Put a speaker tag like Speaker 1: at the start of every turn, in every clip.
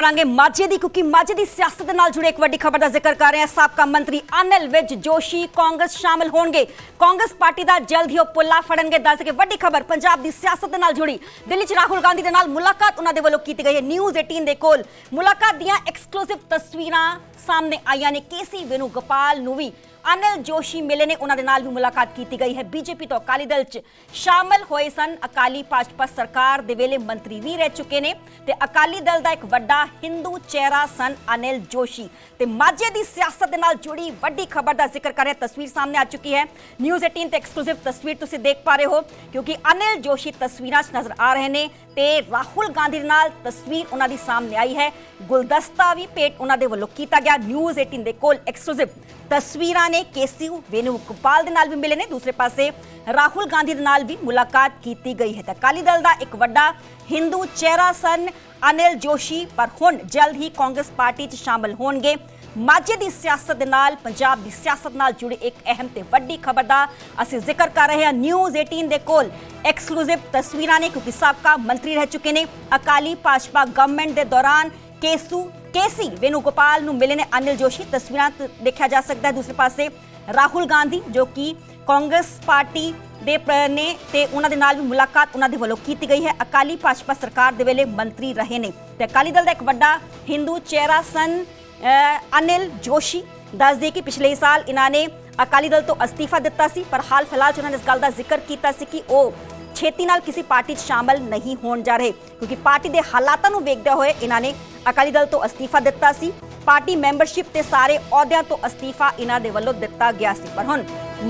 Speaker 1: ਕਰਾਂਗੇ ਮਾਝੇ ਦੀ, ਕਿਉਂਕਿ ਮਾਝੇ ਦੀ ਸਿਆਸਤ ਦੇ ਨਾਲ ਜੁੜੇ ਇੱਕ ਵੱਡੀ ਖਬਰ ਦਾ ਜ਼ਿਕਰ ਕਰ ਰਹੇ ਹਾਂ। ਸਾਬਕਾ ਮੰਤਰੀ ਅਨਿਲ ਵਿਜ ਜੋਸ਼ੀ ਕਾਂਗਰਸ ਸ਼ਾਮਲ ਹੋਣਗੇ। ਕਾਂਗਰਸ ਪਾਰਟੀ ਦਾ ਜਲਦ ਹੀ ਉਹ ਪੁੱਲਾ ਫੜਨਗੇ। ਦੱਸ ਕੇ ਵੱਡੀ ਖਬਰ, ਪੰਜਾਬ ਦੀ ਸਿਆਸਤ ਦੇ ਨਾਲ ਜੁੜੀ। ਦਿੱਲੀ 'ਚ ਰਾਹੁਲ ਗਾਂਧੀ ਦੇ ਨਾਲ ਮੁਲਾਕਾਤ ਉਹਨਾਂ ਦੇ ਵੱਲੋਂ ਕੀਤੀ ਗਈ ਹੈ। ਨਿਊਜ਼ 18 ਦੇ ਕੋਲ ਮੁਲਾਕਾਤ ਦੀਆਂ ਐਕਸਕਲੂਸਿਵ ਤਸਵੀਰਾਂ ਸਾਹਮਣੇ ਆਈਆਂ ਨੇ। ਕੇਸੀ ਵੇਣੁਗੋਪਾਲ ਨੂੰ ਵੀ ਅਨਿਲ ਜੋਸ਼ੀ ਮਿਲੇ ਨੇ ਉਹਨਾਂ ਦੇ ਨਾਲ ਵੀ ਮੁਲਾਕਾਤ ਕੀਤੀ ਗਈ ਹੈ। ਬੀਜੇਪੀ ਤੋਂ ਅਕਾਲੀ ਦਲ 'ਚ ਸ਼ਾਮਲ ਹੋਏ ਸਨ। ਅਕਾਲੀ ਭਾਜਪਾ ਸਰਕਾਰ ਦੇ ਵੇਲੇ ਮੰਤਰੀ ਵੀ ਰਹਿ ਚੁੱਕੇ ਨੇ ਤੇ ਅਕਾਲੀ ਦਲ ਦਾ ਇੱਕ ਵੱਡਾ ਹਿੰਦੂ ਚਿਹਰਾ ਸਨ ਅਨਿਲ ਜੋਸ਼ੀ। ਤੇ ਮਾਝੇ ਦੀ ਸਿਆਸਤ ਦੇ ਨਾਲ ਜੁੜੀ ਵੱਡੀ ਖਬਰ ਦਾ ਜ਼ਿਕਰ ਕਰ ਰਿਹਾ ਤਸਵੀਰ ਸਾਹਮਣੇ ਆ ਚੁੱਕੀ ਹੈ। ਨਿਊਜ਼ 18 ਤੇ ਐਕਸਕਲੂਸਿਵ ਤਸਵੀਰ ਤੁਸੀਂ ਦੇਖ ਪਾ ਰਹੇ ਹੋ, ਕਿਉਂਕਿ ਅਨਿਲ ਜੋਸ਼ੀ ਤਸਵੀਰਾਂ 'ਚ ਨਜ਼ਰ ਆ ਰਹੇ ਨੇ ਤੇ ਰਾਹੁਲ ਗਾਂਧੀ ਨਾਲ ਤਸਵੀਰ ਉਹਨਾਂ ਦੀ ਸਾਹਮਣੇ ਆਈ ਹੈ। ਗੁਲਦਸਤਾ ਵੀ ਭੇਟ ਉਹਨਾਂ ਦੇ ਵੱਲੋਂ ਕੀਤਾ ਗਿਆ। ਨਿਊਜ਼ 18 ਦੇ ਕੋਲ ਐਕਸਕਲੂਸਿਵ ਤਸਵੀਰਾਂ ਨੇ ਕੇਸੀਯੂ ਵੇਣੁਗੋਪਾਲ ਦੇ ਨਾਲ ਵੀ ਮਿਲੇ ਨੇ। ਦੂਸਰੇ ਪਾਸੇ ਰਾਹੁਲ ਗਾਂਧੀ ਦੇ ਨਾਲ ਵੀ ਮੁਲਾਕਾਤ ਕੀਤੀ ਗਈ ਹੈ। ਤਾਂ ਅਕਾਲੀ ਦਲ ਦਾ ਇੱਕ ਵੱਡਾ ਹਿੰਦੂ ਚਿਹਰਾ ਸਨ ਅਨਿਲ ਜੋਸ਼ੀ, ਪਰ ਹੁਣ ਜਲਦ ਹੀ ਕਾਂਗਰਸ ਪਾਰਟੀ 'ਚ ਸ਼ਾਮਲ ਹੋਣਗੇ। ਮਾਝੇ ਦੀ ਸਿਆਸਤ ਦੇ ਨਾਲ, ਪੰਜਾਬ ਦੀ ਸਿਆਸਤ ਨਾਲ ਜੁੜੀ ਇੱਕ ਅਹਿਮ ਤੇ ਵੱਡੀ ਖਬਰ ਦਾ ਅਸੀਂ ਜ਼ਿਕਰ ਕਰ ਰਹੇ ਹਾਂ। ਨਿਊਜ਼ 18 ਦੇ ਕੋਲ ਐਕਸਕਲੂਸਿਵ ਤਸਵੀਰਾਂ ਨੇ, ਕਿਉਂਕਿ ਸਾਬਕਾ ਮੰਤਰੀ ਰਹਿ ਚੁੱਕੇ ਨੇ ਅਕਾਲੀ ਭਾਜਪਾ ਗਵਰਨਮੈਂਟ ਦੇ ਦੌਰਾਨ ਕੇਸੂ ਕੇਸੀ ਵੇਣੁਗੋਪਾਲ ਨੂੰ ਮਿਲੇ ਨੇ ਅਨਿਲ ਜੋਸ਼ੀ। ਤਸਵੀਰਾਂ ਦੇਖਿਆ ਜਾ ਸਕਦਾ ਹੈ। ਦੂਸਰੇ ਪਾਸੇ ਰਾਹੁਲ ਗਾਂਧੀ ਜੋ ਕਿ ਕਾਂਗਰਸ ਪਾਰਟੀ ਦੇ ਨੇ ਤੇ ਉਹਨਾਂ ਦੇ ਨਾਲ ਵੀ ਮੁਲਾਕਾਤ ਉਹਨਾਂ ਦੇ ਵੱਲੋਂ ਕੀਤੀ ਗਈ ਹੈ। ਅਕਾਲੀ ਭਾਜਪਾ ਸਰਕਾਰ ਦੇ ਵੇਲੇ ਮੰਤਰੀ ਰਹੇ ਨੇ। ਤੇ ਅਕਾਲੀ ਦਲ ਦਾ ਇੱਕ ਵੱਡਾ ਹਿੰਦੂ ਚਿਹਰਾ ਸਨ ਅਹ, ਅਨਿਲ ਜੋਸ਼ੀ। ਦੱਸ ਕਿ ਪਿਛਲੇ ਸਾਲ ਇਹਨਾਂ ਨੇ ਅਕਾਲੀ ਦਲ ਤੋਂ ਅਸਤੀਫਾ ਦਿੱਤਾ ਸੀ ਪਰ ਹਾਲ ਫਿਲਹਾਲ 'ਚ ਉਹਨਾਂ ਨੇ ਇਸ ਗੱਲ ਦਾ ਜ਼ਿਕਰ ਕੀਤਾ ਸੀ ਕਿ ਉਹ ਛੇਤੀ ਨਾਲ ਕਿਸੇ ਪਾਰਟੀ 'ਚ ਸ਼ਾਮਲ ਨਹੀਂ ਹੋਣ ਜਾ ਰਹੇ, ਕਿਉਂਕਿ ਪਾਰਟੀ ਦੇ ਹਾਲਾਤਾਂ ਨੂੰ ਵੇਖਦੇ ਹੋਏ ਇਹਨਾਂ ਨੇ ਅਕਾਲੀ ਦਲ ਤੋਂ ਅਸਤੀਫਾ ਦਿੱਤਾ ਸੀ। ਪਾਰਟੀ ਮੈਂਬਰਸ਼ਿਪ ਤੇ ਸਾਰੇ ਅਹੁਦਿਆਂ ਤੋਂ ਅਸਤੀਫਾ ਇਹਨਾਂ ਦੇ ਵੱਲੋਂ ਦਿੱਤਾ ਗਿਆ ਸੀ। ਪਰ ਹੁਣ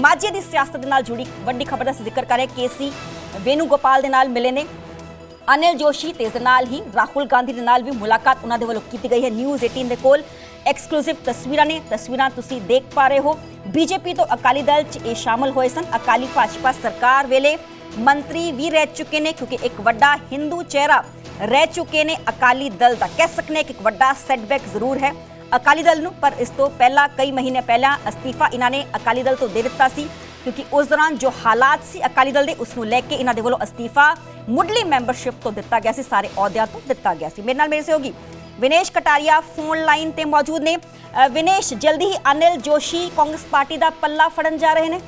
Speaker 1: ਮਾਝੇ ਦੀ ਸਿਆਸਤ ਦੇ ਨਾਲ ਜੁੜੀ ਵੱਡੀ ਖਬਰ ਦਾ ਜ਼ਿਕਰ ਕਰ ਰਹੇ ਹਾਂ। ਕੇਸੀ ਦੇ ਨਾਲ ਮਿਲੇ ਨੇ। ਅਨਿਲ ਜੋਸ਼ੀ ਤੇ ਇਸ ਦੇ ਨਾਲ ਹੀ ਰਾਹੁਲ ਗਾਂਧੀ ਦੇ ਨਾਲ ਵੀ ਮੁਲਾਕਾਤ ਉਹਨਾਂ ਦੇ ਵੱਲੋਂ ਕੀਤੀ ਗਈ ਹੈ। ਨਿਊਜ਼ 18 ਦੇ ਕੋਲ ਐਕਸਕਲੂਸਿਵ ਤਸਵੀਰਾਂ ਨੇ। ਤਸਵੀਰਾਂ ਤੁਸੀਂ ਦੇਖ ਪਾ ਰਹੇ ਹੋ। ਬੀਜੇਪੀ ਤੋਂ ਅਕਾਲੀ ਦਲ 'ਚ ਇਹ ਸ਼ਾਮਲ ਹੋਏ ਸਨ। ਅਕਾਲੀ ਭਾਜਪਾ ਸਰਕਾਰ ਵੇਲੇ ਮੰਤਰੀ ਵੀ ਰਹਿ ਚੁੱਕੇ ਨੇ ਕਿਉਂਕਿ ਇੱਕ ਵੱਡਾ ਹਿੰਦੂ ਚਿਹਰਾ ਰਹਿ ਚੁੱਕੇ ਨੇ ਅਕਾਲੀ ਦਲ ਦਾ। ਕਹਿ ਸਕਨੇ ਕਿ ਇੱਕ ਵੱਡਾ ਸੈਟਬੈਕ ਜ਼ਰੂਰ ਹੈ ਅਕਾਲੀ ਦਲ ਨੂੰ, ਪਰ ਇਸ ਤੋਂ ਪਹਿਲਾਂ, ਕਈ ਮਹੀਨੇ ਪਹਿਲਾਂ ਅਸਤੀਫਾ ਇਹਨਾਂ ਨੇ ਅਕਾਲੀ ਦਲ ਤੋਂ ਦੇ ਦਿੱਤਾ ਸੀ, ਕਿਉਂਕਿ ਉਸ ਦੌਰਾਨ ਜੋ ਹਾਲਾਤ ਸੀ ਅਕਾਲੀ ਦਲ ਦੇ, ਉਸ ਨੂੰ ਲੈ ਕੇ ਇਹਨਾਂ ਦੇ ਵੱਲੋਂ ਅਸਤੀਫਾ ਮੁੱਢਲੀ ਮੈਂਬਰਸ਼ਿਪ ਤੋਂ ਦਿੱਤਾ ਗਿਆ ਸੀ, ਸਾਰੇ ਅਹੁਦਿਆਂ ਤੋਂ ਦਿੱਤਾ ਗਿਆ ਸੀ। ਮੇਰੇ ਨਾਲ ਮੇਰੇ ਸਹਿਯੋਗੀ ਵਿਨੇਸ਼ ਕਟਾਰੀਆ ਫੋਨ ਲਾਈਨ ਤੇ ਮੌਜੂਦ ਨੇ। ਵਿਨੇਸ਼, ਜਲਦੀ ਹੀ ਅਨਿਲ ਜੋਸ਼ੀ ਕਾਂਗਰਸ ਪਾਰਟੀ ਦਾ ਪੱਲਾ ਫੜਨ ਜਾ ਰਹੇ ਨੇ।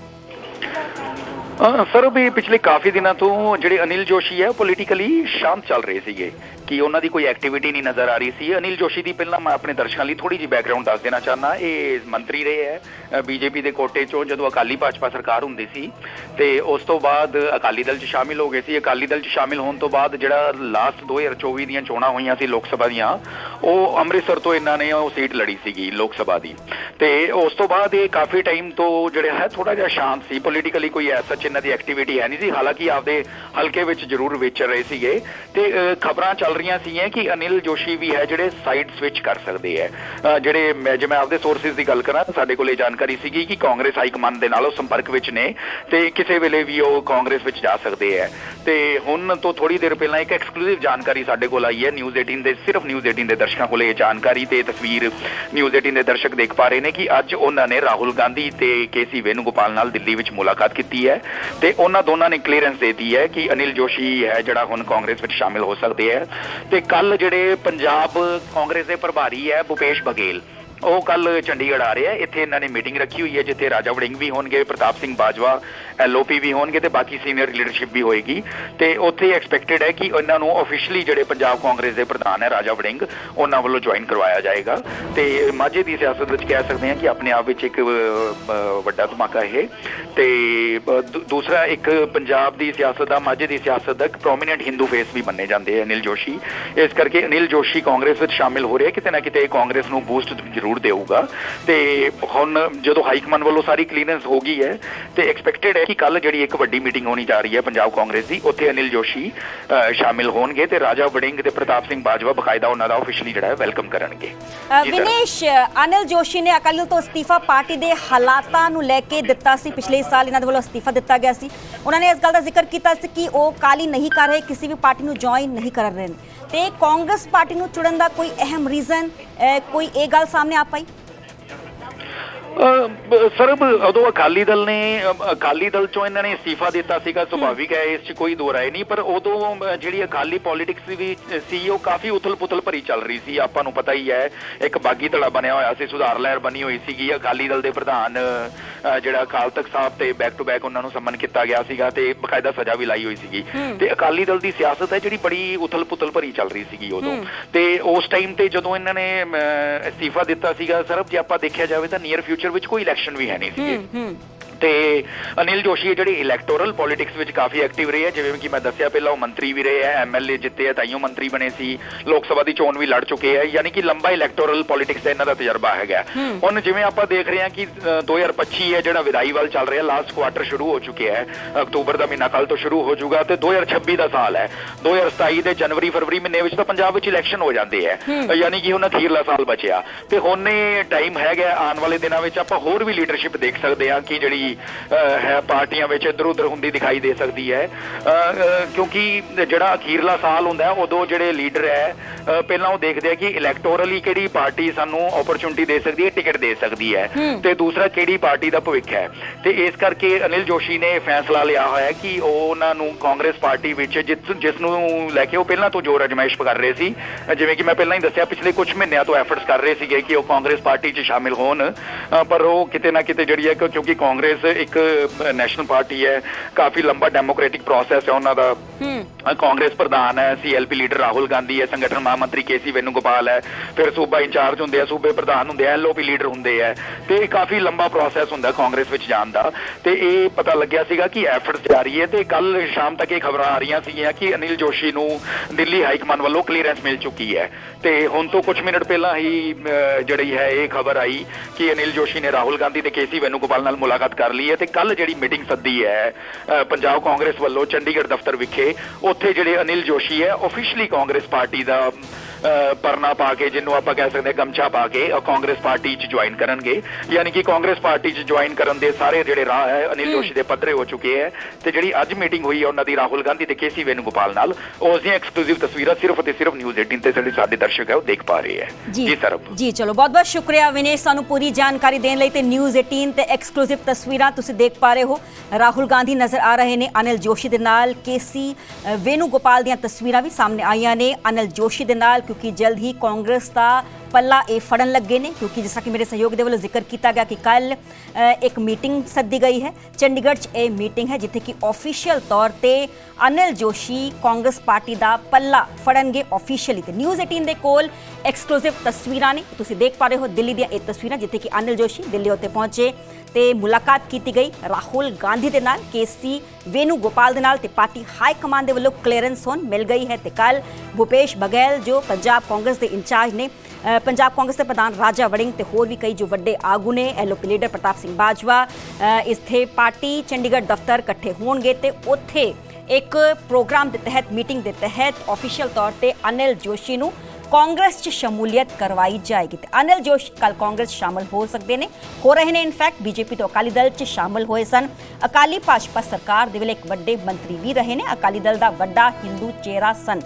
Speaker 2: ਸਰ ਵੀ ਪਿਛਲੇ ਕਾਫੀ ਦਿਨਾਂ ਤੋਂ ਜਿਹੜੇ ਅਨਿਲ ਜੋਸ਼ੀ ਹੈ ਪੋਲੀਟੀਕਲੀ ਸ਼ਾਂਤ ਚੱਲ ਰਹੇ ਸੀਗੇ। ਕਿ ਉਹਨਾਂ ਦੀ ਕੋਈ ਐਕਟੀਵਿਟੀ ਨਹੀਂ ਨਜ਼ਰ ਆ ਰਹੀ ਸੀ? ਅਨਿਲ ਜੋਸ਼ੀ ਦੀ ਪਹਿਲਾਂ ਮੈਂ ਆਪਣੇ ਦਰਸ਼ਕਾਂ ਲਈ ਥੋੜੀ ਜਿਹੀ ਬੈਕਗ੍ਰਾਉਂਡ ਦੱਸ ਦੇਣਾ ਚਾਹਨਾ ਇਹ ਮੰਤਰੀ ਰਹੇ ਹੈ ਬੀਜੇਪੀ ਦੇ ਕੋਟੇ ਚੋਂ, ਜਦੋਂ ਅਕਾਲੀ ਭਾਜਪਾ ਸਰਕਾਰ ਹੁੰਦੀ ਸੀ। ਤੇ ਉਸ ਤੋਂ ਬਾਅਦ ਅਕਾਲੀ ਦਲ 'ਚ ਸ਼ਾਮਿਲ ਹੋ ਗਏ ਸੀ। ਅਕਾਲੀ ਦਲ 'ਚ ਸ਼ਾਮਿਲ ਹੋਣ ਤੋਂ ਬਾਅਦ ਜਿਹੜਾ ਲਾਸਟ 2024 ਦੀਆਂ ਚੋਣਾਂ ਹੋਈਆਂ ਸੀ ਲੋਕ ਸਭਾ ਦੀਆਂ, ਉਹ ਅੰਮ੍ਰਿਤਸਰ ਤੋਂ ਇਹਨਾਂ ਨੇ ਉਹ ਸੀਟ ਲੜੀ ਸੀਗੀ ਲੋਕ ਸਭਾ ਦੀ। ਤੇ ਉਸ ਤੋਂ ਬਾਅਦ ਇਹ ਕਾਫੀ ਟਾਈਮ ਤੋਂ ਜਿਹੜਾ ਹੈ ਥੋੜਾ ਜਿਹਾ ਸ਼ਾਂਤ ਸੀ। ਪੋਲੀਟੀਕਲੀ ਕੋਈ ਐਸਾ ਇਹਨਾਂ ਦੀ ਐਕਟੀਵਿਟੀ ਹੈ ਨਹੀਂ ਸੀ। ਹਾਲਾਂਕਿ ਆਪਦੇ ਹਲਕੇ ਵਿੱਚ ਜ਼ਰੂਰ ਵੇਚ ਰਹੇ ਸੀਗੇ। ਤੇ ਖਬਰਾਂ ਚੱਲ ਰਹੀਆਂ ਸੀਗੀਆਂ ਕਿ ਅਨਿਲ ਜੋਸ਼ੀ ਵੀ ਹੈ, ਜਿਹੜੇ ਸਾਈਡ ਸਵਿਚ ਕਰ ਸਕਦੇ ਹੈ। ਜਿਹੜੇ ਮੈਂ- ਜੇ ਮੈਂ ਆਪਦੇ ਸੋਰਸਸ ਦੀ ਗੱਲ ਕਰਾਂ, ਸਾਡੇ ਕੋਲ ਇਹ ਜਾਣਕਾਰੀ ਸੀਗੀ ਕਿ ਕਾਂਗਰਸ ਹਾਈ ਕਮਾਂਡ ਦੇ ਨਾਲ ਉਹ ਸੰਪਰਕ ਵਿੱਚ ਨੇ ਤੇ ਕਿਸੇ ਵੇਲੇ ਵੀ ਉਹ ਕਾਂਗਰਸ ਵਿੱਚ ਜਾ ਸਕਦੇ ਹੈ। ਤੇ ਹੁਣ ਤੋਂ ਥੋੜੀ ਦੇਰ ਪਹਿਲਾਂ ਇੱਕ ਐਕਸਕਲੂਸਿਵ ਜਾਣਕਾਰੀ ਸਾਡੇ ਕੋਲ ਆਈ ਹੈ। ਨਿਊਜ਼ 18 ਦੇ, ਸਿਰਫ ਨਿਊਜ਼ 18 ਦੇ ਦਰਸ਼ਕਾਂ ਕੋਲ ਇਹ ਜਾਣਕਾਰੀ ਤੇ ਤਸਵੀਰ ਨਿਊਜ਼ 18 ਦੇ ਦਰਸ਼ਕ ਦੇਖ ਪਾ ਰਹੇ ਨੇ ਕਿ ਅੱਜ ਉਹਨਾਂ ਨੇ ਰਾਹੁਲ ਗਾਂਧੀ ਤੇ ਕੇਸੀ ਵੇਣੁਗੋਪਾਲ ਨਾਲ ਦਿੱਲੀ ਵਿੱਚ ਮੁਲਾਕਾਤ ਕੀਤੀ ਹੈ। ਤੇ ਉਹਨਾਂ ਦੋਨਾਂ ਨੇ ਕਲੀਅਰੈਂਸ ਦੇਤੀ ਹੈ ਕਿ ਅਨਿਲ ਜੋਸ਼ੀ ਹੈ ਜਿਹੜਾ ਹੁਣ ਕਾਂਗਰਸ ਵਿੱਚ ਸ਼ਾਮਿਲ ਹੋ ਸਕਦੇ ਹੈ। ਤੇ ਕੱਲ ਜਿਹੜੇ ਪੰਜਾਬ ਕਾਂਗਰਸ ਦੇ ਪ੍ਰਭਾਰੀ ਹੈ ਭੁਪੇਸ਼ ਬਘੇਲ ਉਹ ਕੱਲ ਚੰਡੀਗੜ੍ਹ ਆ ਰਹੇ ਆ ਇੱਥੇ ਇਹਨਾਂ ਨੇ ਮੀਟਿੰਗ ਰੱਖੀ ਹੋਈ ਹੈ ਜਿੱਥੇ ਰਾਜਾ ਵੜਿੰਗ ਵੀ ਹੋਣਗੇ ਪ੍ਰਤਾਪ ਸਿੰਘ ਬਾਜਵਾ ਐਲਓਪੀ ਵੀ ਹੋਣਗੇ ਤੇ ਬਾਕੀ ਸੀਨੀਅਰ ਲੀਡਰਸ਼ਿਪ ਵੀ ਹੋਏਗੀ। ਤੇ ਉੱਥੇ ਐਕਸਪੈਕਟਡ ਹੈ ਕਿ ਇਹਨਾਂ ਨੂੰ ਆਫੀਸ਼ੀਅਲੀ ਜਿਹੜੇ ਪੰਜਾਬ ਕਾਂਗਰਸ ਦੇ ਪ੍ਰਧਾਨ ਹੈ ਰਾਜਾ ਵੜਿੰਗ ਉਹਨਾਂ ਵੱਲੋਂ ਜੁਆਇਨ ਕਰਵਾਇਆ ਜਾਏਗਾ। ਤੇ ਮਾਝੇ ਦੀ ਸਿਆਸਤ ਵਿੱਚ ਕਹਿ ਸਕਦੇ ਹਾਂ ਕਿ ਆਪਣੇ ਆਪ ਵਿੱਚ ਇੱਕ ਵੱਡਾ ਧਮਾਕਾ ਇਹ। ਤੇ ਅ, ਦੂ- ਦੂਸਰਾ ਇੱਕ ਪੰਜਾਬ ਦੀ ਸਿਆਸਤ ਦਾ ਮਾਝੇ ਦੀ ਸਿਆਸਤ ਦਾ ਇੱਕ ਪ੍ਰੋਮਿਨੈਂਟ ਹਿੰਦੂ ਫੇਸ ਵੀ ਮੰਨੇ ਜਾਂਦੇ ਹੈ ਅਨਿਲ ਜੋਸ਼ੀ। ਇਸ ਕਰਕੇ ਅਨਿਲ ਜੋਸ਼ੀ ਕਾਂਗਰਸ ਵਿੱਚ ਸ਼ਾਮਿਲ ਹੋ ਰਿਹਾ ਕਿਤੇ ਨਾ ਕਿਤੇ ਕਾਂਗਰਸ ਨੂੰ ਬੂਸਟ ਜ਼ਰੂਰ ਦੇਊਗਾ। ਤੇ ਹੁਣ ਜਦੋਂ ਹਾਈ ਕਮਾਂਡ ਵੱਲੋਂ ਸਾਰੀ ਕਲੀਅਰੈਂਸ ਹੋ ਗਈ ਹੈ ਤੇ ਐਕਸਪੈਕਟਡ ਹੈ ਕਿ ਕੱਲ ਜਿਹੜੀ ਇੱਕ ਵੱਡੀ ਮੀਟਿੰਗ ਹੋਣੀ ਜਾ ਰਹੀ ਹੈ ਪੰਜਾਬ ਕਾਂਗਰਸ ਦੀ ਉੱਥੇ ਅਨਿਲ ਜੋਸ਼ੀ ਸ਼ਾਮਿਲ ਹੋਣਗੇ ਤੇ ਰਾਜਾ ਵੜਿੰਗ ਤੇ ਪ੍ਰਤਾਪ ਸਿੰਘ ਬਾਜਵਾ ਬਕਾਇਦਾ ਉਹਨਾਂ ਦਾ ਆਫੀਸ਼ੀਅਲੀ ਜਿਹੜਾ ਹੈ ਵੈਲਕਮ ਕਰਨਗੇ।
Speaker 1: ਵਿਨੇਸ਼ ਅਨਿਲ ਜੋਸ਼ੀ ਨੇ ਅਕਾਲੀ ਦਲ ਤੋਂ ਅਸਤੀਫਾ ਪਾਰਟੀ ਦੇ ਹਾਲਾਤਾਂ ਨੂੰ ਲੈ ਕੇ ਦਿੱਤਾ ਸੀ। ਪਿਛਲੇ ਸਾਲ ਇਹਨਾਂ ਦੇ ਵੱਲੋਂ ਅਸਤੀਫਾ ਦਿੱਤਾ ਗਿਆ ਸੀ। ਉਹਨਾਂ ਨੇ ਇਸ ਗੱਲ ਦਾ ਜ਼ਿਕਰ ਕੀਤਾ ਸੀ ਕਿ ਉਹ ਕਾਲੀ ਨਹੀਂ ਕਰ ਰਹੇ ਕਿਸੇ ਵੀ ਪਾਰਟੀ ਨੂੰ ਜੁਆਇਨ ਨਹੀਂ ਕਰ ਰਹੇ। ਤੇ ਕਾਂਗਰਸ ਪਾਰਟੀ ਨੂੰ ਚੁਣਨ ਦਾ ਕੋਈ ਅਹਿਮ ਰੀਜ਼ਨ ਕੋਈ ਇਹ ਗੱਲ ਸਾਹਮਣੇ ਆ ਪਾਈ?
Speaker 2: ਅਹ, ਬ- ਸਰ ਬ- ਉਦੋਂ ਅਕਾਲੀ ਦਲ ਨੇ ਅਕਾਲੀ ਦਲ ਚੋਂ ਇਹਨਾਂ ਨੇ ਅਸਤੀਫਾ ਦਿੱਤਾ ਸੀਗਾ ਸੁਭਾਵਿਕ ਹੈ ਇਸ 'ਚ ਕੋਈ ਦੋ ਰਾਏ ਨਹੀਂ ਪਰ ਉਦੋਂ ਜਿਹੜੀ ਅਕਾਲੀ ਪੋਲਿਟਿਕਸ ਵੀ ਸੀ ਉਹ ਕਾਫੀ ਉਥਲ-ਪੁਥਲ ਭਰੀ ਚੱਲ ਰਹੀ ਸੀ ਆਪਾਂ ਨੂੰ ਪਤਾ ਹੀ ਹੈ ਇੱਕ ਬਾਗੀ ਧੜਾ ਬਣਿਆ ਹੋਇਆ ਸੀ ਸੁਧਾਰ ਲਹਿਰ ਬਣੀ ਹੋਈ ਸੀਗੀ ਅਕਾਲੀ ਦਲ ਦੇ ਪ੍ਰਧਾਨ ਜਿਹੜਾ ਅਕਾਲ ਤਖਤ ਸਾਹਿਬ ਤੇ ਬੈਕ ਟੂ ਬੈਕ ਉਹਨਾਂ ਨੂੰ ਸੰਮਨ ਕੀਤਾ ਗਿਆ ਸੀਗਾ ਤੇ ਬਕਾਇਦਾ ਸਜ਼ਾ ਵੀ ਲਾਈ ਹੋਈ ਸੀਗੀ। ਤੇ ਅਕਾਲੀ ਦਲ ਦੀ ਸਿਆਸਤ ਹੈ ਜਿਹੜੀ ਬੜੀ ਉਥਲ-ਪੁਥਲ ਭਰੀ ਚੱਲ ਰਹੀ ਸੀਗੀ ਉਦੋਂ। ਤੇ ਉਸ ਟਾਈਮ ਤੇ ਜਦੋਂ ਇਹਨਾਂ ਨੇ ਅਸਤੀਫਾ ਦਿੱਤਾ ਸੀਗਾ ਸਰਬ ਜੇ ਆਪਾਂ ਦੇਖਿਆ ਜਾਵੇ ਤਾਂ ਨੀਅਰ ਫਿਊਚਰ ਵਿੱਚ ਕੋਈ ਇਲੈਕਸ਼ਨ ਵੀ ਹੈ ਨਹੀਂ ਸੀਗੇ। ਤੇ ਅਨਿਲ ਜੋਸ਼ੀ ਜਿਹੜੇ ਇਲੈਕਟੋਰਲ ਪੋਲਿਟਿਕਸ ਵਿੱਚ ਕਾਫੀ ਐਕਟਿਵ ਰਹੇ ਹੈ ਜਿਵੇਂ ਕਿ ਮੈਂ ਦੱਸਿਆ ਪਹਿਲਾਂ ਉਹ ਮੰਤਰੀ ਵੀ ਰਹੇ ਹੈ ਐਮਐਲਏ ਜਿੱਤੇ ਹੈ ਤਾਈਓ ਮੰਤਰੀ ਬਣੇ ਸੀ ਲੋਕ ਸਭਾ ਦੀ ਚੋਣ ਵੀ ਲੜ ਚੁੱਕੇ ਹੈ ਯਾਨੀ ਕਿ ਲੰਬਾ ਇਲੈਕਟੋਰਲ ਪੋਲਿਟਿਕਸ ਦਾ ਇਹਨਾਂ ਦਾ ਤਜਰਬਾ ਹੈਗਾ ਹੁਣ ਜਿਵੇਂ ਆਪਾਂ ਦੇਖ ਰਹੇ ਹਾਂ ਕਿ ਅ, 2025 ਹੈ ਜਿਹੜਾ ਵਿਦਾਈ ਵੱਲ ਚੱਲ ਰਿਹਾ ਲਾਸਟ ਕੁਆਟਰ ਸ਼ੁਰੂ ਹੋ ਚੁੱਕਿਆ ਹੈ ਅਕਤੂਬਰ ਦਾ ਮਹੀਨਾ ਕੱਲ ਤੋਂ ਸ਼ੁਰੂ ਹੋ ਜਾਊਗਾ ਤੇ 2026 ਦਾ ਸਾਲ ਹੈ। 2027 ਦੇ ਜਨਵਰੀ ਫਰਵਰੀ ਮਹੀਨੇ ਵਿੱਚ ਤਾਂ ਪੰਜਾਬ ਵਿੱਚ ਇਲੈਕਸ਼ਨ ਹੋ ਜਾਂਦੇ ਹੈ ਯਾਨੀ ਕਿ ਹੁਣ ਅਖੀਰਲਾ ਸਾਲ ਬਚਿਆ। ਤੇ ਹੁਣ ਇਹ ਟਾਈਮ ਹੈਗਾ ਆਉਣ ਵਾਲੇ ਦਿਨਾਂ ਵਿੱਚ ਆਪਾਂ ਹੋਰ ਵੀ ਲੀਡਰਸ਼ਿਪ ਦੇਖ ਸਕਦੇ ਹਾਂ ਕਿ ਜਿਹੜੀ ਅਹ, ਹੈ ਪਾਰਟੀਆਂ ਵਿੱਚ ਇਧਰ ਉਧਰ ਹੁੰਦੀ ਦਿਖਾਈ ਦੇ ਸਕਦੀ ਹੈ। ਕਿਉਂਕਿ ਜਿਹੜਾ ਅਖੀਰਲਾ ਸਾਲ ਹੁੰਦਾ ਹੈ, ਉਦੋਂ ਜਿਹੜੇ ਲੀਡਰ ਹੈ ਪਹਿਲਾਂ ਉਹ ਦੇਖਦੇ ਆ ਕਿ ਇਲੈਕਟੋਰਲੀ ਕਿਹੜੀ ਪਾਰਟੀ ਸਾਨੂੰ ਓਪਰਚੁਨਿਟੀ ਦੇ ਸਕਦੀ ਹੈ ਟਿਕਟ ਦੇ ਸਕਦੀ ਹੈ। ਤੇ ਦੂਸਰਾ ਕਿਹੜੀ ਪਾਰਟੀ ਦਾ ਭਵਿੱਖ ਹੈ। ਤੇ ਇਸ ਕਰਕੇ ਅਨਿਲ ਜੋਸ਼ੀ ਨੇ ਫੈਸਲਾ ਲਿਆ ਹੋਇਆ ਹੈ ਕਿ ਉਹ ਉਹਨਾਂ ਨੂੰ ਕਾਂਗਰਸ ਪਾਰਟੀ ਵਿੱਚ ਜਿਸ ਨੂੰ ਲੈ ਕੇ ਉਹ ਪਹਿਲਾਂ ਤੋਂ ਜੋਰ ਅਜਮਾਇਸ਼ ਕਰ ਰਹੇ ਸੀ। ਜਿਵੇਂ ਕਿ ਮੈਂ ਪਹਿਲਾਂ ਹੀ ਦੱਸਿਆ ਪਿਛਲੇ ਕੁਝ ਮਹੀਨਿਆਂ ਤੋਂ ਐਫਰਟਸ ਕਰ ਰਹੇ ਸੀਗੇ ਕਿ ਉਹ ਕਾਂਗਰਸ ਪਾਰਟੀ 'ਚ ਸ਼ਾਮਿਲ ਹੋਣ। ਪਰ ਉਹ ਕਿਤੇ ਨਾ ਕਿਤੇ ਜਿਹੜੀ ਹੈ ਕਿਉਂਕਿ ਕਾਂਗਰਸ ਇੱਕ ਨੈਸ਼ਨਲ ਪਾਰਟੀ ਹੈ ਕਾਫੀ ਲੰਬਾ ਡੈਮੋਕ੍ਰੈਟਿਕ ਪ੍ਰੋਸੈਸ ਹੈ ਉਹਨਾਂ ਦਾ। ਕਾਂਗਰਸ ਪ੍ਰਧਾਨ ਹੈ ਸੀਐਲਪੀ ਲੀਡਰ ਰਾਹੁਲ ਗਾਂਧੀ ਹੈ ਸੰਗਠਨ ਮਹਾਮੰਤਰੀ ਕੇਸੀ ਵੈਨੂਗੋਪਾਲ ਹੈ ਫਿਰ ਸੂਬਾ ਇੰਚਾਰਜ ਹੁੰਦੇ ਆ ਸੂਬੇ ਪ੍ਰਧਾਨ ਹੁੰਦੇ ਆ ਐਲਓਪੀ ਲੀਡਰ ਹੁੰਦੇ ਆ। ਤੇ ਇਹ ਕਾਫੀ ਲੰਬਾ ਪ੍ਰੋਸੈਸ ਹੁੰਦਾ ਕਾਂਗਰਸ ਵਿੱਚ ਜਾਣ ਦਾ। ਤੇ ਇਹ ਪਤਾ ਲੱਗਿਆ ਸੀਗਾ ਕਿ ਐਫਰਟਸ ਜਾਰੀ ਹੈ ਤੇ ਕੱਲ ਸ਼ਾਮ ਤੱਕ ਇਹ ਖਬਰਾਂ ਆ ਰਹੀਆਂ ਸੀਗੀਆਂ ਕਿ ਅਨਿਲ ਜੋਸ਼ੀ ਨੂੰ ਦਿੱਲੀ ਹਾਈ ਕਮਾਂਡ ਵੱਲੋਂ ਕਲੀਅਰੈਂਸ ਮਿਲ ਚੁੱਕੀ ਹੈ। ਤੇ ਹੁਣ ਤੋਂ ਕੁਝ ਮਿੰਟ ਪਹਿਲਾਂ ਹੀ ਜਿਹੜੀ ਹੈ ਇਹ ਖਬਰ ਆਈ ਕਿ ਅਨਿਲ ਜੋਸ਼ੀ ਨੇ ਰਾਹੁਲ ਗਾਂਧੀ ਤੇ ਕੇਸੀ ਵੈਨੂਗੋਪਾਲ ਨਾਲ ਮੁਲਾਕਾਤ ਕਰ ਲਈ ਹੈ ਤੇ ਕੱਲ ਜਿਹੜੀ ਮੀਟਿੰਗ ਸੱਦੀ ਹੈ ਪੰਜਾਬ ਕਾਂਗਰਸ ਵੱਲੋਂ ਚੰਡੀਗੜ੍ਹ ਦਫ਼ਤਰ ਵਿਖੇ, ਉੱਥੇ ਜਿਹੜੇ ਅਨਿਲ ਜੋਸ਼ੀ ਹੈ ਆਫੀਸ਼ੀਅਲੀ ਕਾਂਗਰਸ ਪਾਰਟੀ ਦਾ ਪਰਨਾ ਪਾ ਕੇ ਜਿਹਨੂੰ ਆਪਾਂ ਕਹਿ ਸਕਦੇ ਹਾਂ ਗਮਛਾ ਪਾ ਕੇ ਕਾਂਗਰਸ ਪਾਰਟੀ 'ਚ ਜੁਆਇਨ ਕਰਨਗੇ। ਯਾਨੀ ਕਿ ਕਾਂਗਰਸ ਪਾਰਟੀ 'ਚ ਜੁਆਇਨ ਕਰਨ ਦੇ ਸਾਰੇ ਜਿਹੜੇ ਰਾਹ ਹੈ ਅਨਿਲ ਜੋਸ਼ੀ ਦੇ ਪੱਧਰੇ ਹੋ ਚੁੱਕੇ ਹੈ। ਤੇ ਜਿਹੜੀ ਅੱਜ ਮੀਟਿੰਗ ਹੋਈ ਹੈ ਉਹਨਾਂ ਦੀ ਰਾਹੁਲ ਗਾਂਧੀ ਤੇ ਕੇਸੀ ਵੈਨੂਗੋਪਾਲ ਨਾਲ ਉਸ ਦੀਆਂ ਐਕਸਕਲੂਸਿਵ ਤਸਵੀਰਾਂ ਸਿਰਫ ਅਤੇ ਸਿਰਫ ਨਿਊਜ਼ 18 ਤੇ ਸਾਡੇ ਦਰਸ਼ਕ ਹੈ ਉਹ ਦੇਖ ਪਾ ਰਹੇ ਹੈ। ਜੀ। ਸਰਬ
Speaker 1: ਜੀ ਚਲੋ ਬਹੁਤ ਬਹੁਤ ਸ਼ੁਕਰੀਆ ਵਿਨੇ ਸਾਨੂੰ ਪੂਰੀ ਜਾਣਕਾਰੀ ਦੇਣ ਲਈ ਤੇ ਨਿਊਜ਼ 18 ਤੇ ਐਕਸਕਲੂਸਿਵ ਤਸਵੀਰਾਂ ਤੁਸੀਂ ਦੇਖ ਪਾ ਰਹੇ ਹੋ। ਰਾਹੁਲ ਗਾਂਧੀ ਨਜ਼ਰ ਆ ਰਹੇ ਨੇ ਅਨਿਲ ਜੋਸ਼ੀ ਦੇ ਨਾਲ ਕੇਸੀ ਅ, ਵੇਨੂ ਗੋਪਾਲ ਦੀਆਂ ਤਸਵੀਰਾਂ ਵੀ ਸਾਹਮਣੇ ਆਈਆਂ ਨੇ। ਅਨਿਲ ਜੋਸ਼ੀ ਦੇ ਨਾਲ ਕਿਉਂਕਿ ਜਲਦ ਹੀ ਕਾਂਗਰਸ ਦਾ ਪੱਲਾ ਇਹ ਫੜਨ ਲੱਗੇ ਨੇ ਕਿਉਂਕਿ ਜਿਸ ਤਰ੍ਹਾਂ ਕਿ ਮੇਰੇ ਸਹਿਯੋਗ ਦੇ ਵੱਲੋਂ ਜ਼ਿਕਰ ਕੀਤਾ ਗਿਆ ਕਿ ਕੱਲ ਇੱਕ ਮੀਟਿੰਗ ਸੱਦੀ ਗਈ ਹੈ ਚੰਡੀਗੜ੍ਹ 'ਚ ਇਹ ਮੀਟਿੰਗ ਹੈ ਜਿੱਥੇ ਕਿ ਆਫੀਸ਼ੀਅਲ ਤੌਰ ਤੇ ਅਨਿਲ ਜੋਸ਼ੀ ਕਾਂਗਰਸ ਪਾਰਟੀ ਦਾ ਪੱਲਾ ਫੜਨਗੇ ਆਫੀਸ਼ੀਅਲੀ ਤੇ ਨਿਊਜ਼ 18 ਦੇ ਕੋਲ ਐਕਸਕਲੂਸਿਵ ਤਸਵੀਰਾਂ ਨੇ ਤੁਸੀਂ ਦੇਖ ਪਾ ਰਹੇ ਹੋ ਦਿੱਲੀ ਦੀਆਂ ਇਹ ਤਸਵੀਰਾਂ ਜਿੱਥੇ ਕਿ ਅਨਿਲ ਜੋਸ਼ੀ ਦਿੱਲੀ ਉੱਤੇ ਪਹੁੰਚੇ ਤੇ ਮੁਲਾਕਾਤ ਕੀਤੀ ਗਈ ਰਾਹੁਲ ਗਾਂਧੀ ਦੇ ਨਾਲ ਕੇਸੀ ਵੇਨੂ ਗੋਪਾਲ ਦੇ ਨਾਲ ਤੇ ਪਾਰਟੀ ਹਾਈ ਕਮਾਂਡ ਦੇ ਵੱਲੋਂ ਕਲੀਅਰੈਂਸ ਹੋਣ ਮਿਲ ਗਈ ਹੈ ਤੇ ਕੱਲ ਭੁਪੇਸ਼ ਬਗੈਲ ਜੋ ਪੰਜਾਬ ਕਾਂਗਰਸ ਦੇ ਇੰਚਾਰਜ ਨੇ ਪੰਜਾਬ ਕਾਂਗਰਸ ਦੇ ਪ੍ਰਧਾਨ ਰਾਜਾ ਵੜਿੰਗ ਤੇ ਹੋਰ ਵੀ ਕਈ ਜੋ ਵੱਡੇ ਆਗੂ ਨੇ ਐਲਓਪੀ ਲੀਡਰ ਪ੍ਰਤਾਪ ਸਿੰਘ ਬਾਜਵਾ ਅ, ਇੱਥੇ ਪਾਰਟੀ ਚੰਡੀਗੜ੍ਹ ਦਫ਼ਤਰ ਇਕੱਠੇ ਹੋਣਗੇ ਤੇ ਉੱਥੇ ਇੱਕ ਪ੍ਰੋਗਰਾਮ ਦੇ ਤਹਿਤ ਮੀਟਿੰਗ ਦੇ ਤਹਿਤ ਆਫੀਸ਼ੀਅਲ ਤੌਰ ਤੇ ਅਨਿਲ ਜੋਸ਼ੀ ਨੂੰ ਕਾਂਗਰਸ 'ਚ ਸ਼ਮੂਲੀਅਤ ਕਰਵਾਈ ਜਾਏਗੀ ਤੇ ਅਨਿਲ ਜੋਸ਼ੀ ਕੱਲ ਕਾਂਗਰਸ ਸ਼ਾਮਲ ਹੋ ਸਕਦੇ ਨੇ। ਹੋ ਰਹੇ ਨੇ ਇਨਫੈਕਟ ਬੀਜੇਪੀ ਤੋਂ ਅਕਾਲੀ ਦਲ 'ਚ ਸ਼ਾਮਲ ਹੋਏ ਸਨ। ਅਕਾਲੀ ਭਾਜਪਾ ਸਰਕਾਰ ਦੇ ਵੇਲੇ ਇੱਕ ਵੱਡੇ ਮੰਤਰੀ ਵੀ ਰਹੇ ਨੇ। ਅਕਾਲੀ ਦਲ ਦਾ ਵੱਡਾ ਹਿੰਦੂ ਚਿਹਰਾ ਸਨ।